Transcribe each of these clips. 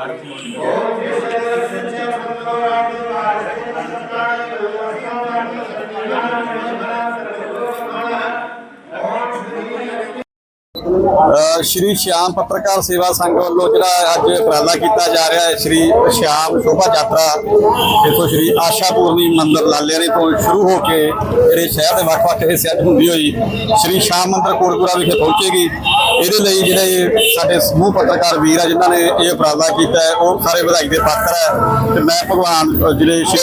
పాడుతుంది ਸ਼੍ਰੀ ਸ਼ਿਆਮ ਪੱਤਰਕਾਰ ਸੇਵਾ ਸੰਘ ਵੱਲੋਂ ਜਿਹੜਾ ਅੱਜ ਉਪਰਾਲਾ ਕੀਤਾ ਜਾ ਰਿਹਾ ਹੈ, ਸ਼੍ਰੀ ਸ਼ਿਆਮ ਸ਼ੋਭਾ ਯਾਤਰਾ ਇੱਥੋਂ ਸ਼੍ਰੀ ਆਸ਼ਾ ਪੂਰਨੀ ਮੰਦਿਰ ਲਾਲਿਆਣੇ ਤੋਂ ਸ਼ੁਰੂ ਹੋ ਕੇ ਜਿਹੜੇ ਸ਼ਹਿਰ ਦੇ ਵੱਖ-ਵੱਖ ਹਿੱਸਿਆਂ 'ਚ ਹੁੰਦੀ ਹੋਈ, ਸ਼੍ਰੀ ਸ਼ਾਮ ਮੰਦਿਰ ਕੋਟਪੁਰਾ ਵਿਖੇ ਪਹੁੰਚੇਗੀ। ਇਹਦੇ ਲਈ ਜਿਹੜੇ ਸਾਡੇ ਸਮੂਹ ਪੱਤਰਕਾਰ ਵੀਰ ਆ, ਜਿਨ੍ਹਾਂ ਨੇ ਇਹ ਉਪਰਾਲਾ ਕੀਤਾ ਹੈ, ਉਹ ਸਾਰੇ ਵਧਾਈ ਦੇ ਪਾਤਰ ਹੈ। ਤੇ ਮੈਂ ਭਗਵਾਨ ਜਿਹੜੇ ਸ਼੍ਰੀ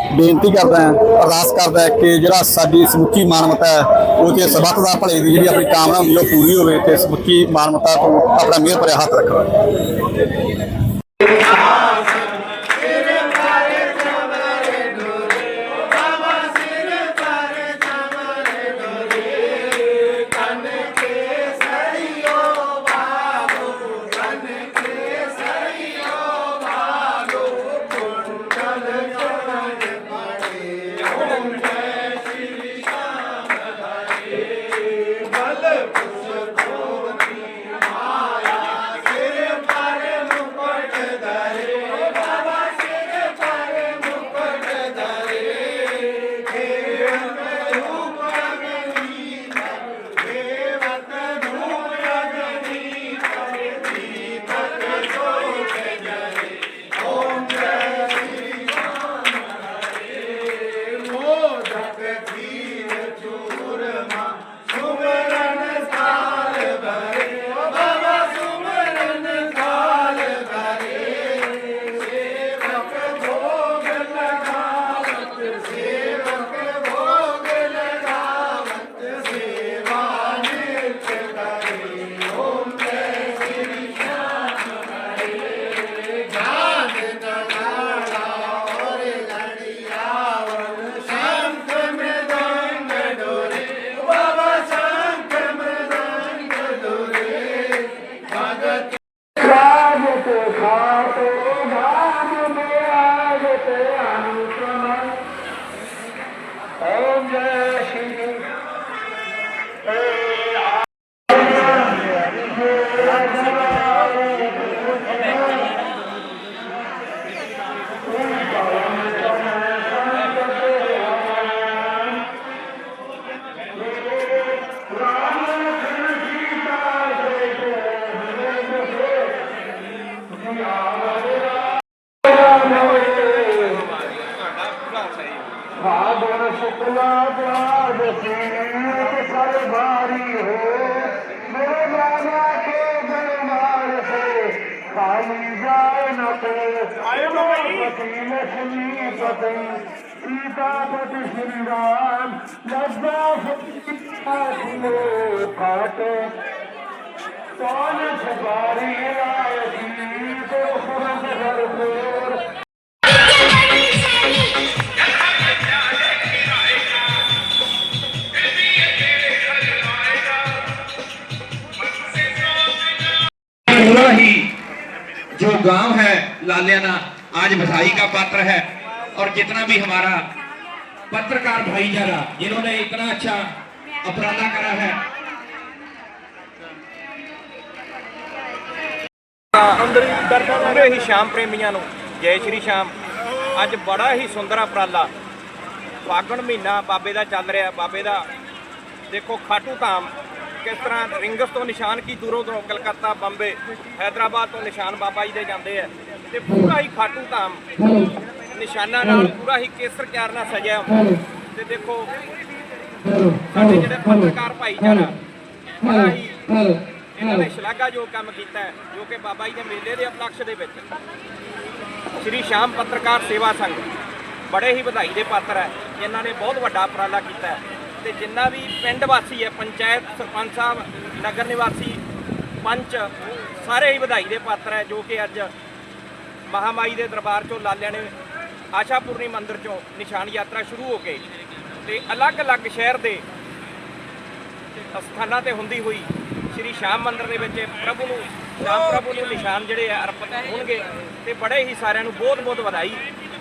ਬੇਨਤੀ ਕਰਦਾ ਹਾਂ, ਅਰਦਾਸ ਕਰਦਾ ਕਿ ਜਿਹੜਾ ਸਾਡੀ ਸਮੁੱਚੀ ਮਾਨਵਤਾ ਹੈ, ਉਹ ਤੇ ਸਬਤ ਦਾ ਭਲੇ ਦੀ ਜਿਹੜੀ ਆਪਣੀ ਕਾਮਨਾ ਹੁੰਦੀ ਉਹ ਪੂਰੀ ਹੋਵੇ ਤੇ ਸਮੁੱਚੀ ਮਾਨਵਤਾ ਤੋਂ ਆਪਣਾ ਮਿਹਰ ਭਰਿਆ ਹੱਥ ਰੱਖੋ। ਭਾਗਵਨ ਸ਼ੁਕਲਾ ਬਾਦ ਸੀਤ ਸਰ ਭਾਰੀ ਹੋ ਮੇਰੇ ਮਾਨਾ ਕੇ ਦਰਬਾਰ ਸੇ ਖਾਲੀ ਜਾਏ ਨ ਕੋ ਆਇਓ ਪਤੀ ਲక్ష్ਮੀ ਪਤੀ ਸੀਤਾ ਪਤੀ ਸ਼੍ਰੀ ਰਾਮ ਲੱਗਾ ਫਤਿਹ ਕਾਟੇ ਕੌਣ ਸਵਾਰੀ ਆਏ ਜੀ ਕੋ ਸੁਰਤ ਘਰ ਕੋਰ जो गांव है लालियाना आज बधाई का पात्र है और जितना भी हमारा पत्रकार भाईचारा जिन्होंने इतना अच्छा उपराला करा है ਸਾਰੇ ਹੀ ਸ਼ਾਮ ਪ੍ਰੇਮੀਆਂ ਨੂੰ ਜੈ ਸ਼੍ਰੀ ਸ਼ਾਮ ਅੱਜ ਬੜਾ ਹੀ ਸੁੰਦਰ ਉਪਰਾਲਾ ਫਾਗਣ ਮਹੀਨਾ ਬਾਬੇ ਦਾ ਚੱਲ ਰਿਹਾ ਬਾਬੇ ਦਾ ਦੇਖੋ ਖਾਟੂ ਧਾਮ ਕਿਸ ਤਰ੍ਹਾਂ ਰਿੰਗਸ ਤੋਂ ਨਿਸ਼ਾਨ ਕੀ ਦੂਰੋਂ ਦੂਰੋਂ ਕਲਕੱਤਾ, ਬੰਬੇ ਹైదరాబాద్ ਤੋਂ ਨਿਸ਼ਾਨ ਬਾਬਾ ਜੀ ਦੇ ਜਾਂਦੇ ਆ ਤੇ ਪੂਰਾ ਹੀ ਖਾਟੂ ਧਾਮ ਨਿਸ਼ਾਨਾ ਨਾਲ ਪੂਰਾ ਹੀ ਕੇਸਰ ਕਿਆਰ ਨਾਲ ਸਜਿਆ ਹੁੰਦਾ। ਤੇ ਦੇਖੋ, ਸਾਡੇ ਜਿਹੜੇ ਪੱਤਰਕਾਰ ਭਾਈਚਾਰਾ, ਬੜਾ ਹੀ ਇਹਨਾਂ ਨੇ ਸ਼ਲਾਘਾਯੋਗ ਕੰਮ ਕੀਤਾ ਜੋ ਕਿ ਬਾਬਾ ਜੀ ਦੇ ਮੇਲੇ ਦੇ ਉਪਲਕਸ਼ ਦੇ ਵਿੱਚ। ਸ੍ਰੀ ਸ਼ਾਮ ਪੱਤਰਕਾਰ ਸੇਵਾ ਸੰਘ ਬੜੇ ਹੀ ਵਧਾਈ ਦੇ ਪਾਤਰ ਹੈ ਇਹਨਾਂ ਨੇ ਬਹੁਤ ਵੱਡਾ ਉਪਰਾਲਾ ਕੀਤਾ ਹੈ। ਤੇ ਜਿੰਨਾ ਵੀ ਪਿੰਡ ਵਾਸੀ ਹੈ, ਪੰਚਾਇਤ, ਸਰਪੰਚ ਸਾਹਿਬ, ਨਗਰ ਨਿਵਾਸੀ, ਪੰਚ, ਸਾਰੇ ਹੀ ਵਧਾਈ ਦੇ ਪਾਤਰ ਹੈ ਜੋ ਕਿ ਅੱਜ ਮਹਾਮਾਈ ਦੇ ਦਰਬਾਰ ਚੋਂ ਲਾਲਿਆਂ ਨੇ ਆਸ਼ਾਪੁਰਨੀ ਮੰਦਿਰ ਚੋਂ ਨਿਸ਼ਾਨ ਯਾਤਰਾ ਸ਼ੁਰੂ ਹੋ ਕੇ ਤੇ ਅਲੱਗ-ਅਲੱਗ ਸ਼ਹਿਰ ਦੇ ਸਥਾਨਾਂ ਤੇ ਹੁੰਦੀ ਹੋਈ ਸ਼੍ਰੀ ਸ਼ਾਮ ਮੰਦਿਰ ਦੇ ਵਿੱਚ ਪ੍ਰਭੂ ਨੂੰ, ਸ਼ਾਮ ਪ੍ਰਭੂ ਨੂੰ ਨਿਸ਼ਾਨ ਜਿਹੜੇ ਆ ਅਰਪਿਤ ਹੋਣਗੇ ਤੇ ਬੜੇ ਹੀ ਸਾਰਿਆਂ ਨੂੰ ਬਹੁਤ-ਬਹੁਤ ਵਧਾਈ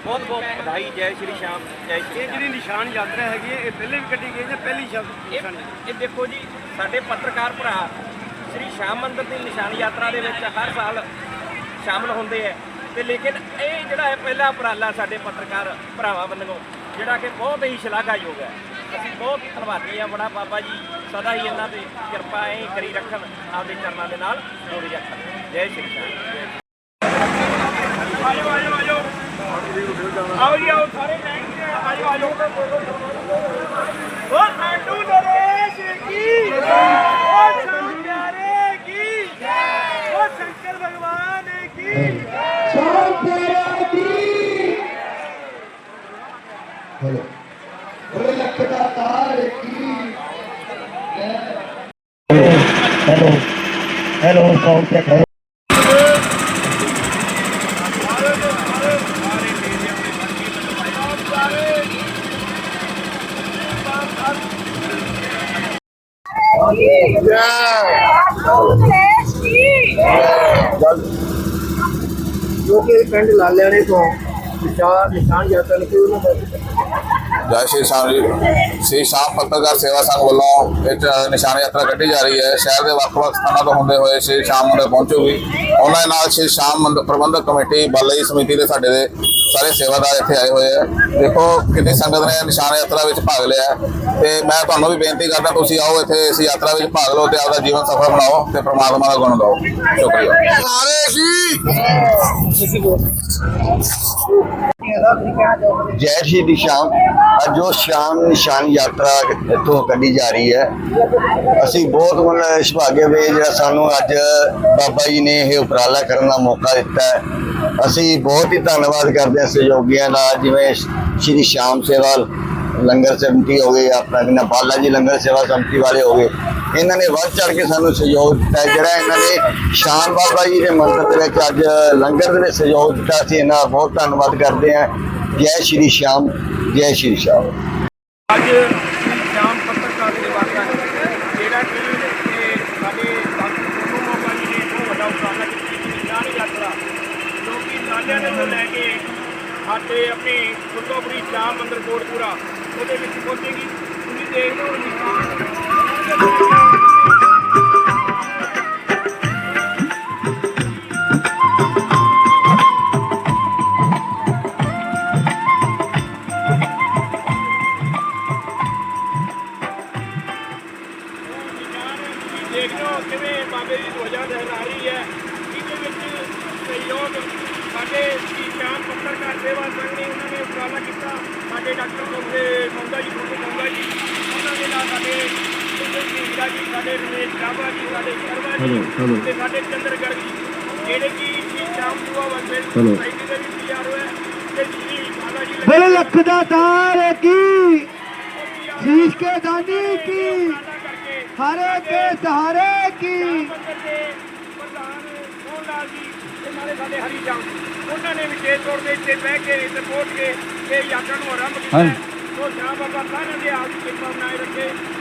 ਬਹੁਤ-ਬਹੁਤ ਵਧਾਈ ਜੈ ਸ਼੍ਰੀ ਸ਼ਾਮ ਜੈ ਸ਼੍ਰੀ ਇਹ। ਜਿਹੜੀ ਨਿਸ਼ਾਨ ਯਾਤਰਾ ਹੈਗੀ ਹੈ ਇਹ ਪਹਿਲੇ ਵੀ ਕੱਢੀ ਗਈ ਹੈ ਜਾਂ ਪਹਿਲੀ ਸ਼ਬਦ ਇਹ ਇਹ ਦੇਖੋ ਜੀ ਸਾਡੇ ਪੱਤਰਕਾਰ ਭਰਾ ਸ੍ਰੀ ਸ਼ਾਮ ਮੰਦਿਰ ਦੀ ਨਿਸ਼ਾਨ ਯਾਤਰਾ ਦੇ ਵਿੱਚ ਹਰ ਸਾਲ ਸ਼ਾਮਲ ਹੁੰਦੇ ਹੈ। ਤੇ ਲੇਕਿਨ ਇਹ ਜਿਹੜਾ ਹੈ ਪਹਿਲਾ ਉਪਰਾਲਾ ਸਾਡੇ ਪੱਤਰਕਾਰ ਭਰਾਵਾਂ ਵੱਲੋਂ ਜਿਹੜਾ ਕਿ ਬਹੁਤ ਹੀ ਸ਼ਲਾਘਾਯੋਗ ਹੈ। ਅਸੀਂ ਬਹੁਤ ਧੰਨਵਾਦੀ ਹਾਂ ਬੜਾ ਬਾਬਾ ਜੀ ਸਦਾ ਹੀ ਇਹਨਾਂ ਤੇ ਕਿਰਪਾ ਐਂ ਕਰੀ ਰੱਖਣ ਆਪਦੇ ਚਰਨਾਂ ਦੇ ਨਾਲ ਜੋੜੀ ਰੱਖਣ। ਜੈ ਸ਼੍ਰੀ ਰਾਮ ਆਜੋ ਆਜੋ ਆਜੋ। ਆਓ ਜੀ, ਆਓ, ਸਾਰੇ ਬੈਠ ਕੇ ਆਜੋ ਆਜੋ। ਓ ਸਾਡੂ ਨਰੇਸ਼ ਕੀ ਓ ਸ਼ੰਕਰੇ ਕੀ ਓ ਸ਼ੰਕਰ ਭਗਵਾਨ ਕੀ? ਜੋ ਕਿ ਪਿੰਡ ਲਾਲਿਆਣੇ ਤੋਂ ਨਿਸ਼ਾਨ ਨਿਸ਼ਾਨ ਯਾਤਰਾ ਨਿਕਲੀ ਉਹਨਾਂ ਦਾ। ਜੈ ਸ਼੍ਰੀ ਸ਼ਾਮ ਜੀ। ਸ਼੍ਰੀ ਸ਼ਾਮ ਪੱਤਰਕਾਰ ਸੇਵਾ ਸੰਘ ਵੱਲੋਂ ਇੱਕ ਨਿਸ਼ਾਨ ਯਾਤਰਾ ਕੱਢੀ ਜਾ ਰਹੀ ਹੈ। ਸ਼ਹਿਰ ਦੇ ਵੱਖ-ਵੱਖ ਸਥਾਨਾਂ ਤੋਂ ਹੁੰਦੇ ਹੋਏ ਸ਼੍ਰੀ ਸ਼ਾਮ ਮੰਦਿਰ ਪਹੁੰਚੂਗੀ। ਉਹਨਾਂ ਦੇ ਨਾਲ ਸ਼੍ਰੀ ਸ਼ਾਮ ਮੰਦਿਰ ਪ੍ਰਬੰਧਕ ਕਮੇਟੀ ਬਾਲਾਜੀ ਸਮਿਤੀ ਦੇ ਸਾਡੇ ਦੇ ਸਾਰੇ ਸੇਵਾਦਾਰ ਇੱਥੇ ਆਏ ਹੋਏ ਆ। ਦੇਖੋ ਕਿੰਨੀ ਸੰਗਤ ਨੇ ਨਿਸ਼ਾਨ ਯਾਤਰਾ ਵਿੱਚ ਭਾਗ ਲਿਆ ਤੇ ਮੈਂ ਤੁਹਾਨੂੰ ਵੀ ਬੇਨਤੀ ਕਰਦਾ, ਤੁਸੀਂ ਆਓ ਇੱਥੇ, ਇਸ ਯਾਤਰਾ ਵਿੱਚ ਭਾਗ ਲਓ ਤੇ ਆਪਦਾ ਜੀਵਨ ਸਫਲ ਬਣਾਓ ਤੇ ਪ੍ਰਮਾਤਮਾ ਦਾ ਗੁਣ ਗਾਓ। ਸ਼ੁਕਰੀਆ। ਜੈ ਸ਼੍ਰੀ ਦੀ ਸ਼ਾਮ। ਅੱਜ ਉਹ ਸ਼ਾਮ ਨਿਸ਼ਾਨ ਯਾਤਰਾ ਇੱਥੋਂ ਕੱਢੀ ਜਾ ਰਹੀ ਹੈ। ਅਸੀਂ ਬਹੁਤ ਮਨ ਸੁਭਾਗੇ ਵੇ ਜਿਹੜਾ ਸਾਨੂੰ ਅੱਜ ਬਾਬਾ ਜੀ ਨੇ ਇਹ ਉਪਰਾਲਾ ਕਰਨ ਦਾ ਮੌਕਾ ਦਿੱਤਾ ਹੈ। ਅਸੀਂ ਬਹੁਤ ਹੀ ਧੰਨਵਾਦ ਕਰਦੇ ਹਾਂ ਸਹਿਯੋਗੀਆਂ ਦਾ, ਜਿਵੇਂ ਸ਼੍ਰੀ ਸ਼ਾਮ ਸੇਵਾ, ਲੰਗਰ ਸਮਿਤੀ ਹੋ ਗਈ, ਆਪਣਾ ਕਿੰਨਾ ਬਾਲਾ ਜੀ ਲੰਗਰ ਸੇਵਾ ਸਮਿਤੀ ਵਾਲੇ ਹੋ ਗਏ। ਇਹਨਾਂ ਨੇ ਵੱਧ ਚੜ ਕੇ ਸਾਨੂੰ ਸਹਿਯੋਗ ਦਿੱਤਾ, ਜਿਹੜਾ ਇਹਨਾਂ ਨੇ ਸ਼ਾਮ ਬਾਬਾ ਜੀ ਦੇ ਮੰਦਰ ਦੇ ਵਿੱਚ ਅੱਜ ਲੰਗਰ ਦੇ ਵਿੱਚ ਸਹਿਯੋਗ ਦਿੱਤਾ ਸੀ, ਇਹਨਾਂ ਦਾ ਬਹੁਤ ਧੰਨਵਾਦ ਕਰਦੇ ਹਾਂ। ਜੈ ਸ਼੍ਰੀ ਸ਼ਾਮ, ਜੈ ਸ਼੍ਰੀ ਸ਼ਾਮ। ਅੱਜ ਸ਼ਾਮ ਪੱਤਰਕਾਰ ਦੇ ਵਾਸਤਾ ਜਿਹੜਾ ਕਿ ਸਾਡੇ ਡਾਕਟਰ ਸੋਨੂ ਮੋਕਾ ਜੀ ਨੇ ਬਹੁਤ ਵੱਡਾ ਉਪਰਾਲਾ ਕੀਤਾ ਨਿਸ਼ਾਨ ਯਾਤਰਾ ਜੋ ਕਿ ਨਾਲਿਆਂ ਦੇ ਤੋਂ ਲੈ ਕੇ ਸਾਡੇ ਆਪਣੀ ਗੁਰਦੁਆਰੀ ਸ਼ਾਮ ਮੰਦਿਰ ਕੋਟਪੂਰਾ ਉਹਦੇ ਵਿੱਚ ਪਹੁੰਚੇਗੀ। ਤੁਸੀਂ ਦੇਖ ਲਓ ਸੁੰਦਰ ਜੀ ਹੀਰਾ ਜੀ ਸਾਡੇ ਰਮੇਸ਼ ਕਾਬਾ ਜੀ ਸਾਡੇ ਸ਼ਰਮਾ ਜੀ ਤੇ ਸਾਡੇ ਚੰਦਰਗੜ੍ਹ ਜੀ ਜਿਹੜੇ ਕਿ ਸ਼੍ਰੀ ਸ਼ਾਮ ਦੁਆ ਵੰਦੇ ਸੁਸਾਇਟੀ ਦੇ ਵਿੱਚ ਤਿਆਰ ਹੋਇਆ ਤੇ ਸ਼੍ਰੀ ਬਾਲਾ ਜੀ ਬਲ ਲੱਖ ਦਾ ਤਾਰ ਕੀ ਸ਼ੀਸ਼ ਕੇ ਦਾਨੀ ਕੀ? ਕਰਕੇ ਹਰੇ ਕੇ ਸਹਾਰੇ ਕੀ? ਮੰਦਰ ਦੇ ਪ੍ਰਧਾਨ ਮੋਹਨ ਲਾਲ ਜੀ ਤੇ ਨਾਲੇ ਸਾਡੇ ਹਰੀ ਜਾਮ ਉਹਨਾਂ ਨੇ ਵਿਸ਼ੇਸ਼ ਤੌਰ ਤੇ ਇੱਥੇ ਬਹਿ ਕੇ ਇੱਥੇ ਪਹੁੰਚ ਕੇ ਇਹ ਯਾਤਰਾ ਨੂੰ ਆਰੰਭ ਕੀਤਾ। ਹੈ। ਸੋ ਸ਼ਾਹ ਬਾਬਾ ਸਾਰਿਆਂ ਦੇ ਆਪ ਦੀ ਕਿਰਪਾ ਬਣਾਏ ਰੱਖੇ।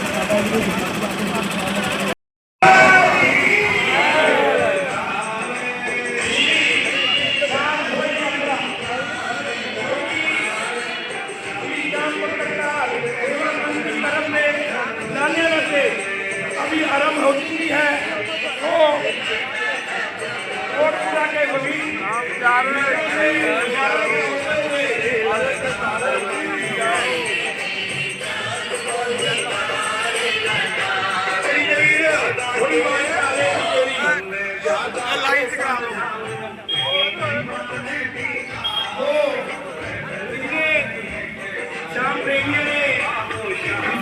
Thank you.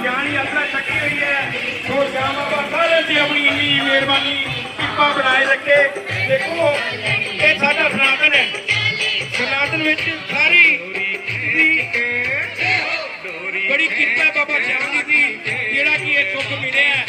ਜਾਣੀ ਆਪਣਾ ਛੱਕੀ ਹੋਈ ਹੈ। ਸੋ ਸ਼ਾਮ ਬਾਬਾ ਸਾਰਿਆਂ ਦੀ ਆਪਣੀ ਇੰਨੀ ਮਿਹਰਬਾਨੀ ਕਿਰਪਾ ਬਣਾਏ ਰੱਖੇ। ਦੇਖੋ, ਇਹ ਸਾਡਾ ਸਨਾਤਨ ਹੈ। ਸਨਾਤਨ ਵਿੱਚ ਸਾਰੀ ਬੜੀ ਕਿਰਪਾ ਬਾਬਾ ਸ਼ਾਮ ਦੀ, ਜਿਹੜਾ ਕਿ ਇਹ ਸੁੱਖ ਮਿਲਿਆ